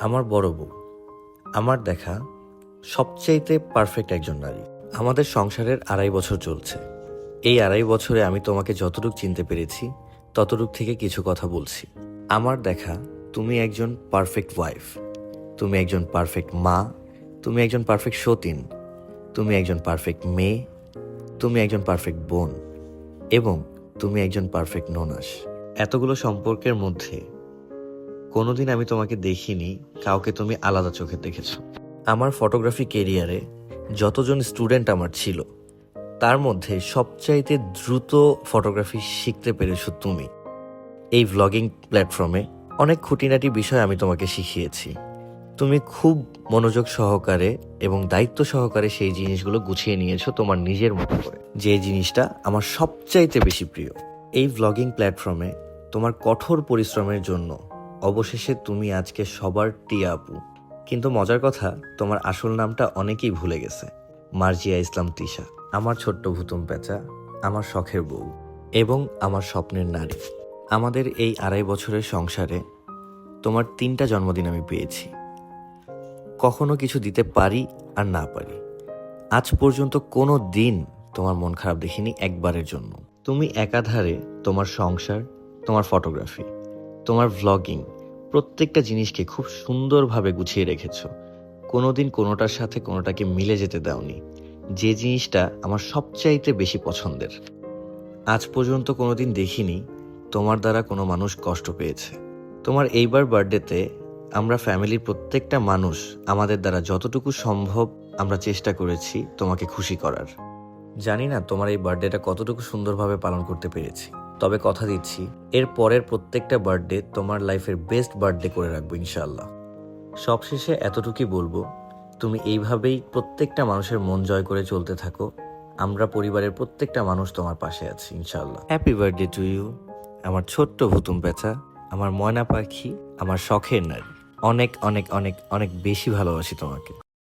আমার বড় বউ। আমার দেখা সবচাইতে পারফেক্ট একজন নারী। আমাদের সংসারের আড়াই বছর চলছে। এই আড়াই বছরে আমি তোমাকে যতটুকু চিনতে পেরেছি, ততটুক থেকে কিছু কথা বলছি। আমার দেখা, তুমি একজন পারফেক্ট ওয়াইফ তুমি একজন পারফেক্ট মা। তুমি একজন পারফেক্ট সতীন। তুমি একজন পারফেক্ট মেয়ে। তুমি একজন পারফেক্ট বোন। এবং তুমি একজন পারফেক্ট ননাস। এতগুলো সম্পর্কের মধ্যে কোনোদিন আমি তোমাকে দেখিনি, কাউকে তুমি আলাদা চোখে দেখেছ। আমার ফটোগ্রাফি কেরিয়ারে যতজন স্টুডেন্ট আমার ছিল, তার মধ্যে সবচাইতে দ্রুত ফটোগ্রাফি শিখতে পেরেছ তুমি। এই ভ্লগিং প্ল্যাটফর্মে অনেক খুঁটিনাটি বিষয় আমি তোমাকে শিখিয়েছি। তুমি খুব মনোযোগ সহকারে এবং দায়িত্ব সহকারে সেই জিনিসগুলো গুছিয়ে নিয়েছো তোমার নিজের মতো করে। যে জিনিসটা আমার সবচাইতে বেশি প্রিয়, এই ভ্লগিং প্ল্যাটফর্মে তোমার কঠোর পরিশ্রমের জন্য অবশেষে তুমি আজকে সবার টিয়া আপু। কিন্তু মজার কথা, তোমার আসল নামটা অনেকেই ভুলে গেছে। মার্জিয়া ইসলাম তিশা, আমার ছোট্ট ভুতুম পেঁচা, আমার শখের বউ এবং আমার স্বপ্নের নারী। আমাদের এই আড়াই বছরের সংসারে তোমার তিনটা জন্মদিন আমি পেয়েছি। কখনো কিছু দিতে পারি আর না পারি। আজ পর্যন্ত কোনো দিন তোমার মন খারাপ দেখিনি একবারের জন্য। তুমি একাধারে তোমার সংসার, তোমার ফটোগ্রাফি তোমার ভ্লগিং প্রত্যেকটা জিনিসকে খুব সুন্দরভাবে গুছিয়ে রেখেছো। কোনোদিন কোনোটার সাথে কোনোটাকে মিলে যেতে দাওনি। যে জিনিসটা আমার সবচাইতে বেশি পছন্দের। আজ পর্যন্ত কোনোদিন দেখিনি তোমার দ্বারা কোনো মানুষ কষ্ট পেয়েছে। তোমার এইবার বার্থডেতে আমরা ফ্যামিলির প্রত্যেকটা মানুষ আমাদের দ্বারা যতটুকু সম্ভব আমরা চেষ্টা করেছি তোমাকে খুশি করার। জানি না তোমার এই বার্থডেটা কতটুকু সুন্দরভাবে পালন করতে পেরেছি। তবে কথা দিচ্ছি, এর পরের প্রত্যেকটা বার্থডে তোমার লাইফের বেস্ট বার্থডে করে রাখব ইনশাল্লাহ সবশেষে এতটুকুই বলব, তুমি এইভাবেই প্রত্যেকটা মানুষের মন জয় করে চলতে থাকো, আমরা পরিবারের প্রত্যেকটা মানুষ তোমার পাশে আছি ইনশাল্লাহ হ্যাপি বার্থডে টু ইউ আমার ছোট্ট ভুতুম পেঁচা, আমার ময়না পাখি, আমার শখের নারী। অনেক অনেক অনেক অনেক বেশি ভালোবাসি তোমাকে।